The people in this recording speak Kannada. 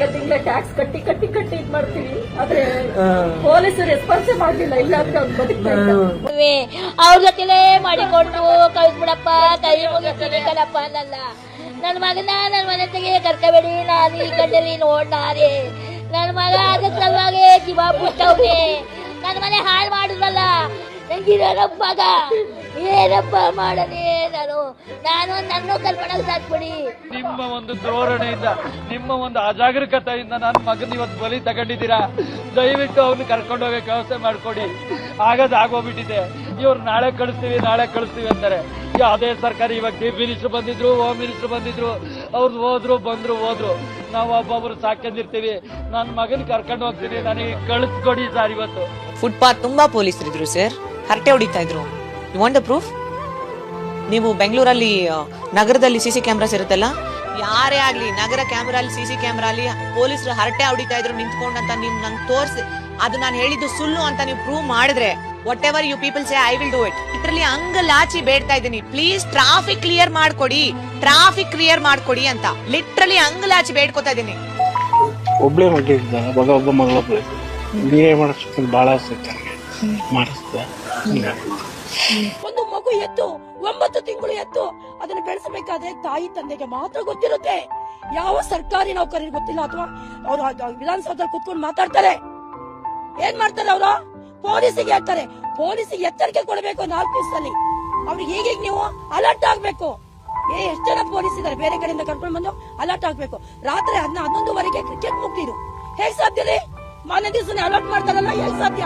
ತಿಂಗಳ ತಿಂಗಳ ಟ್ಯಾಕ್ಸ್ ಕಟ್ಟಿ ಕಟ್ಟಿ ಕಟ್ಟಿ ಇದ್ ಮಾಡ್ತೀವಿ. ಆದ್ರೆ ಪೊಲೀಸರು ರೆಸ್ಪಾನ್ಸ್ ಮಾಡ್ಲಿಲ್ಲ. ಇಲ್ಲಾಂದ್ರೆ ಅವ್ನು ಬದುಕ್ತಾ ಇದ್ದ ಅವ್ರ ಜೊತೆಲೇ ಮಾಡಿಕೊಂಡು ಕಳ್ಸ್ಬಿಡಪ್ಪ ಕೈ ಮುಗಿಸ್ತೀನಿ ಕಣಪ್ಪ ಅನ್ನಲ್ಲ ನನ್ನ ಮಗನ ನನ್ನ ಮನೆ ತೆಗೆ ಕರ್ಕಬೇಡಿ ನಾನು ಈ ಕಣ್ಣಲ್ಲಿ ನೋಡ್ನಾರೆ ನನ್ನ ಮಗ ಅದ್ರ ಸಲುವಾಗಿ ಜೀವ ಬಿಟ್ಟವ್ರೆ ನನ್ನ ಮನೆ ಹಾಳು ಮಾಡಿದ್ರಲ್ಲ ನಂಗಿರೋ ಮಗ. ಏನಪ್ಪ ಮಾಡನೆ ನಾನು ನಾನು ನನ್ನ ಕಲ್ಪನೆಗೆ ಸಾಕ್ಬಿಡಿ ನಿಮ್ಮ ಒಂದು ಧೋರಣೆಯಿಂದ ನಿಮ್ಮ ಒಂದು ಅಜಾಗರೂಕತೆಯಿಂದ ನನ್ನ ಮಗನ ಇವತ್ತು ಬಲಿ ತಗೊಂಡಿದ್ದೀರಾ? ದಯವಿಟ್ಟು ಅವ್ನು ಕರ್ಕೊಂಡು ಹೋಗಕ್ಕೆ ವ್ಯವಸ್ಥೆ ಮಾಡ್ಕೊಡಿ. ಆಗದ್ ಆಗೋಗ್ಬಿಟ್ಟಿದೆ. ಇವ್ರು ನಾಳೆ ಕಳಿಸ್ತೀವಿ ನಾಳೆ ಕಳಿಸ್ತೀವಿ ಅಂತಾರೆ. ಅದೇ ಸರ್ಕಾರ ಇವಾಗ ಚೀಫ್ ಮಿನಿಸ್ಟರ್ ಬಂದಿದ್ರು ಹೋಮ್ ಮಿನಿಸ್ಟರ್ ಬಂದಿದ್ರು. ಅವ್ರು ಹೋದ್ರು ಬಂದ್ರು ಹೋದ್ರು. ನಾವು ಒಬ್ಬೊಬ್ರು ಸಾಕೊಂಡಿರ್ತೀವಿ ನನ್ನ ಮಗನ್ ಕರ್ಕೊಂಡು ಹೋಗ್ತೀನಿ ನನಗೆ ಕಳಿಸ್ಕೊಡಿ ಸರ್ ಇವತ್ತು. ಫುಟ್ಪಾತ್ ತುಂಬಾ ಪೊಲೀಸರಿದ್ರು ಸರ್ ಹರಟೆ ಹೊಡಿತಾ ಇದ್ರು. ಯು ವಾಂಟ್ ದ ಪ್ರೂಫ್ ನೀವು ಬೆಂಗಳೂರಲ್ಲಿ ನಗರದಲ್ಲಿ ಸಿಸಿ ಕ್ಯಾಮ್ರಾಸ್ ಇರುತ್ತಲ್ಲ? ಯಾರೇ ಆಗಲಿ ನಗರ ಕ್ಯಾಮ್ರಲ್ಲಿ ಸಿಸಿ ಕ್ಯಾಮ್ರಾಲಿ ಪೊಲೀಸರು ಹರಟೆ ಹೊಡಿತಾ ಇದ್ರು ನಿಂತ್ಕೊಂಡಂತ ನೀವು ನಂಗೆ ತೋರಿಸಿ. ಅದು ನಾನು ಹೇಳಿದ್ದು ಸುಳ್ಳು ಅಂತ ನೀವು ಪ್ರೂವ್ ಮಾಡಿದ್ರೆ whatever you people say I will do it ಇದ್ರಲ್ಲಿ ಅಂಗಲಾಚಿ ಬೇಡ್ತಾ ಇದ್ದೀನಿ. ಪ್ಲೀಸ್ ಟ್ರಾಫಿಕ್ ಕ್ಲಿಯರ್ ಮಾಡ್ಕೊಡಿ. ಟ್ರಾಫಿಕ್ ಕ್ಲಿಯರ್ ಮಾಡ್ಕೊಡಿ ಅಂತ. ಲಿಟ್ರಲಿ ಅಂಗಲಾಚಿ ಬೇಡ್ಕೊತಾ ಇದ್ದೀನಿ. ಒಬ್ಳೆ ಮಗ ಇದ್ದ ಮಗ ಒಬ್ಬ ಮಗಳೊಬ್ಬ ಬಿ ಎ ಮಾಡಿಸ್ಬೇಕು ಭಾಳ ಆಸೆ ಮಾಡಿಸ್ದೆ. ಮಗು ಎತ್ತು, ಒಂಬತ್ತು ತಿಂಗಳು ಎತ್ತು. ಅದನ್ನು ಬೆಳೆಸಬೇಕಾದ್ರೆ ತಾಯಿ ತಂದೆಗೆ ಮಾತ್ರ ಗೊತ್ತಿರುತ್ತೆ. ಯಾವ ಸರ್ಕಾರಿ ನೌಕರರಿಗೆ ಗೊತ್ತಿಲ್ಲ ಅಥವಾ ಅವರು ವಿಧಾನಸೌಧದಲ್ಲಿ ಕುತ್ಕೊಂಡು ಮಾತಾಡ್ತಾರೆ. ಏನ್ ಮಾಡ್ತಾರೆ ಅವರು? ಪೊಲೀಸಿಗೆ ಹೇಳ್ತಾರೆ. ಪೊಲೀಸಿಗೆ ಎಚ್ಚರಿಕೆ ಕೊಡಬೇಕು ನಾಲ್ಕು ದಿವಸದಲ್ಲಿ. ಅವ್ರಿಗೆ ಈಗೀಗ ನೀವು ಅಲರ್ಟ್ ಆಗ್ಬೇಕು. ಏ, ಎಷ್ಟು ಜನ ಪೊಲೀಸ್ ಇದ್ದಾರೆ? ಬೇರೆ ಕಡೆಯಿಂದ ಕರ್ಕೊಂಡು ಬಂದು ಅಲರ್ಟ್ ಆಗ್ಬೇಕು. ರಾತ್ರಿ ಹನ್ನ ಹನ್ನೊಂದುವರೆಗೆ ಕ್ರಿಕೆಟ್ ಮುಗ್ದಿರು. ಹೇಗ್ ಸಾಧ್ಯ ರೀ? ಮಾನ್ಯ ದಿವಸ ಅಲರ್ಟ್ ಮಾಡ್ತಾರಲ್ಲ, ಹೇಗ್ ಸಾಧ್ಯ?